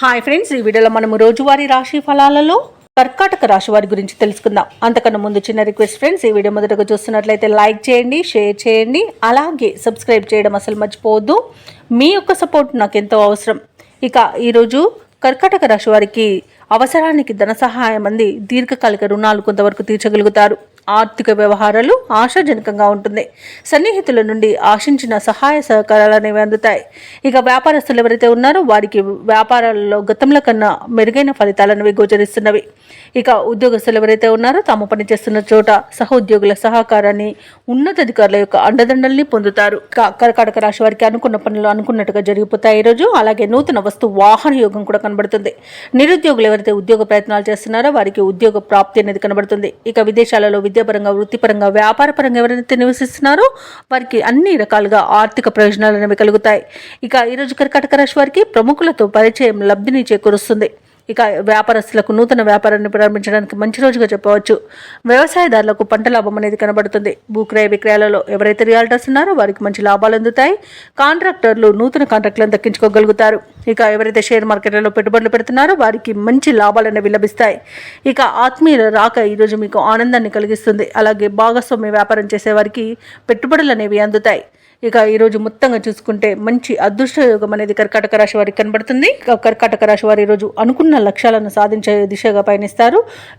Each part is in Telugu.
హాయ్ ఫ్రెండ్స్ ఈ వీడియోలో మనము రోజువారీ రాశి ఫలాలలో కర్కాటక రాశి వారి గురించి తెలుసుకుందాం. అంతకన్నా ముందు చిన్న రిక్వెస్ట్ ఫ్రెండ్స్ ఈ వీడియో మొదటగా చూస్తున్నట్లయితే లైక్ చేయండి షేర్ చేయండి అలాగే సబ్స్క్రైబ్ చేయడం అసలు మర్చిపోవద్దు. మీ యొక్క సపోర్ట్ నాకు ఎంతో అవసరం. ఇక ఈరోజు కర్కాటక రాశి వారికి అవసరానికి ధన సహాయం అంది దీర్ఘకాలిక రుణాలు కొంతవరకు తీర్చగలుగుతారు. ఆర్థిక వ్యవహారాలు ఆశాజనకంగా ఉంటుంది. సన్నిహితుల నుండి ఆశించిన సహాయ సహకారాలు అనేవి అందుతాయి. ఇక వ్యాపారస్తులు ఎవరైతే ఉన్నారో వారికి వ్యాపారాలలో గతంలో కన్నా మెరుగైన ఫలితాలనేవి గోచరిస్తున్నవి. ఇక ఉద్యోగస్తులు ఎవరైతే ఉన్నారో తాము పనిచేస్తున్న చోట సహోద్యోగుల సహకారాన్ని ఉన్నతాధికారుల యొక్క అండదండల్ని పొందుతారు. కర్కాటక రాశి వారికి అనుకున్న పనులు అనుకున్నట్టుగా జరిగిపోతాయి ఈ రోజు. అలాగే నూతన వస్తు వాహన యోగం కూడా కనబడుతుంది. నిరుద్యోగులు ఎవరైతే ఉద్యోగ ప్రయత్నాలు చేస్తున్నారో వారికి ఉద్యోగ ప్రాప్తి అనేది కనబడుతుంది. ఇక విదేశాలలో విద్య విద్యాపరంగా వృత్తిపరంగా వ్యాపారపరంగా ఎవరైతే నివసిస్తున్నారో వారికి అన్ని రకాలుగా ఆర్థిక ప్రయోజనాలు అనేవి కలుగుతాయి. ఇక ఈరోజు కర్కాటక రాశి వారికి ప్రముఖులతో పరిచయం లబ్ధిని చేకూరుస్తుంది. ఇక వ్యాపారస్తులకు నూతన వ్యాపారాన్ని ప్రారంభించడానికి మంచి రోజుగా చెప్పవచ్చు. వ్యవసాయదారులకు పంట లాభం అనేది కనబడుతుంది. భూక్రయ విక్రయాలలో ఎవరైతే రియాల్టర్స్ ఉన్నారో వారికి మంచి లాభాలు అందుతాయి. కాంట్రాక్టర్లు నూతన కాంట్రాక్టులను దక్కించుకోగలుగుతారు. ఇక ఎవరైతే షేర్ మార్కెట్లలో పెట్టుబడులు పెడుతున్నారో వారికి మంచి లాభాలు అనేవి లభిస్తాయి. ఇక ఆత్మీయుల రాక ఈరోజు మీకు ఆనందాన్ని కలిగిస్తుంది. అలాగే భాగస్వామ్య వ్యాపారం చేసే వారికి పెట్టుబడులు అనేవి అందుతాయి. ఇక ఈరోజు మొత్తంగా చూసుకుంటే మంచి అదృష్ట యోగం అనేది కర్కాటక రాశి వారికి కనబడుతుంది. కర్కాటక రాశి వారు ఈరోజు అనుకున్న లక్ష్యాలను సాధించే దిశగా పయనిస్తారు.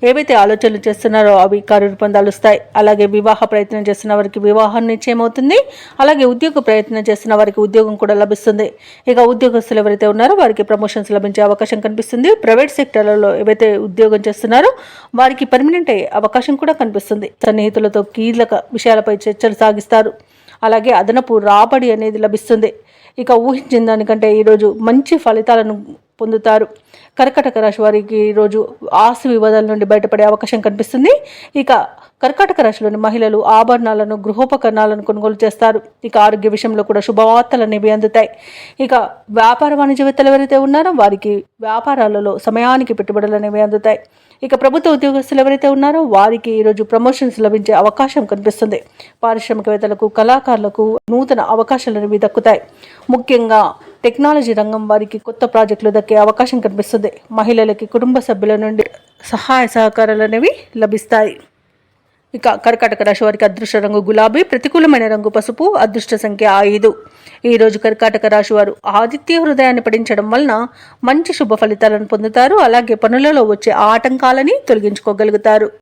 ఏవైతే ఆలోచనలు చేస్తున్నారో అవి కార్యరూపొందాలుస్తాయి అలాగే వివాహ ప్రయత్నం చేస్తున్న వారికి వివాహం నిశ్చయమవుతుంది అలాగే ఉద్యోగ ప్రయత్నం చేస్తున్న వారికి ఉద్యోగం కూడా లభిస్తుంది. ఇక ఉద్యోగస్తులు ఎవరైతే ఉన్నారో వారికి ప్రమోషన్స్ లభించే అవకాశం కనిపిస్తుంది. ప్రైవేట్ సెక్టర్లలో ఏవైతే ఉద్యోగం చేస్తున్నారో వారికి పర్మనెంట్ అయ్యే అవకాశం కూడా కనిపిస్తుంది. సన్నిహితులతో కీలక విషయాలపై చర్చలు సాగిస్తారు. అలాగే అదనపు రాబడి అనేది లభిస్తుంది. ఇక ఊహించిన దానికంటే ఈరోజు మంచి ఫలితాలను పొందుతారు. కర్కటక రాశి వారికి ఈరోజు ఆస్తి వివాదాల నుండి బయటపడే అవకాశం కనిపిస్తుంది. ఇక కర్కాటక రాశిలోని మహిళలు ఆభరణాలను గృహోపకరణాలను కొనుగోలు చేస్తారు. ఇక ఆరోగ్య విషయంలో కూడా శుభవార్తలు అనేవి అందుతాయి. ఇక వ్యాపార వాణిజ్యవేత్తలు ఎవరైతే ఉన్నారో వారికి వ్యాపారాలలో సమయానికి పెట్టుబడులు అనేవి అందుతాయి. ఇక ప్రభుత్వ ఉద్యోగస్తులు ఎవరైతే ఉన్నారో వారికి ఈరోజు ప్రమోషన్స్ లభించే అవకాశం కనిపిస్తుంది. పారిశ్రామికవేత్తలకు కళాకారులకు నూతన అవకాశాలు అనేవి దక్కుతాయి. ముఖ్యంగా టెక్నాలజీ రంగం వారికి కొత్త ప్రాజెక్టులు దక్కే అవకాశం కనిపిస్తుంది. మహిళలకి కుటుంబ సభ్యుల నుండి సహాయ సహకారాలు అనేవి లభిస్తాయి. ఇక కర్కాటక రాశి వారికి అదృష్ట రంగు గులాబీ ప్రతికూలమైన రంగు పసుపు అదృష్ట సంఖ్య ఐదు. ఈరోజు కర్కాటక రాశి వారు ఆదిత్య హృదయాన్ని పఠించడం వలన మంచి శుభ ఫలితాలను పొందుతారు. అలాగే పనులలో వచ్చే ఆటంకాలని తొలగించుకోగలుగుతారు.